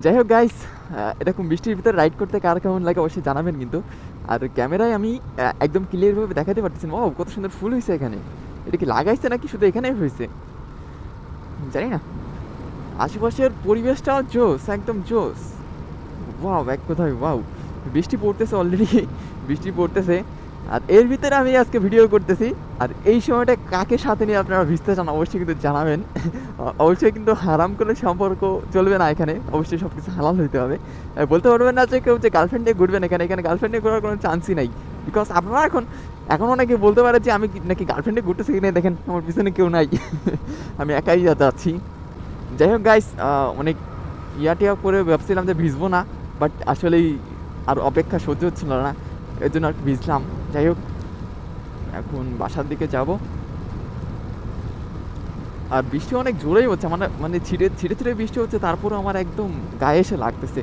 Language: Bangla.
যাই হোক গাইস এরকম বৃষ্টির ভিতরে রাইড করতে কার কেমন লাগে অবশ্যই জানাবেন কিন্তু। আর ক্যামেরায় আমি একদম ক্লিয়ারভাবে দেখাতে পারতেছি না ও কত সুন্দর ফুল হয়েছে এখানে। এটা কি লাগাইছে নাকি শুধু এখানেই হয়েছে? জানি না। আশেপাশের পরিবেশটাও জোস একদম জোস ওয়াও, এক কোথায়, ওয়াও। বৃষ্টি পড়তেছে অলরেডি বৃষ্টি পড়তেছে। আর এর ভিতরে আমি আজকে ভিডিও করতেছি। আর এই সময়টা কাকে সাথে নিয়ে আপনারা ভিজতে চান অবশ্যই কিন্তু জানাবেন। অবশ্যই কিন্তু হারাম করে সম্পর্ক চলবে না এখানে। অবশ্যই সব কিছু হালাল হইতে হবে। বলতে পারবেন না যে কেউ যে গার্লফ্রেন্ড নিয়ে ঘুরবেন এখানে এখানে গার্লফ্রেন্ড নিয়ে ঘোরার কোনো চান্সই নাই। বিকজ আপনারা এখন এখন অনেকে বলতে পারে যে আমি নাকি গার্লফ্রেন্ডে ঘুরতেছি কিনা দেখেন, আমার পিছনে কেউ নাই। আমি একাই যাতে আছি। যাই হোক গাইস অনেক ইয়াটিয়া করে ভাবছিলাম যে ভিজবো না। বাট আসলেই আর অপেক্ষা সহ্য হচ্ছিল না। এর জন্য আর ভিজলাম। যাই হোক, এখন বাসার দিকে যাব। আর বৃষ্টি অনেক জোরেই হচ্ছে মানে মানে ছিঁড়ে ছিঁড়ে ছিঁড়ে বৃষ্টি হচ্ছে, তারপরও আমার একদম গায়ে এসে লাগতেছে।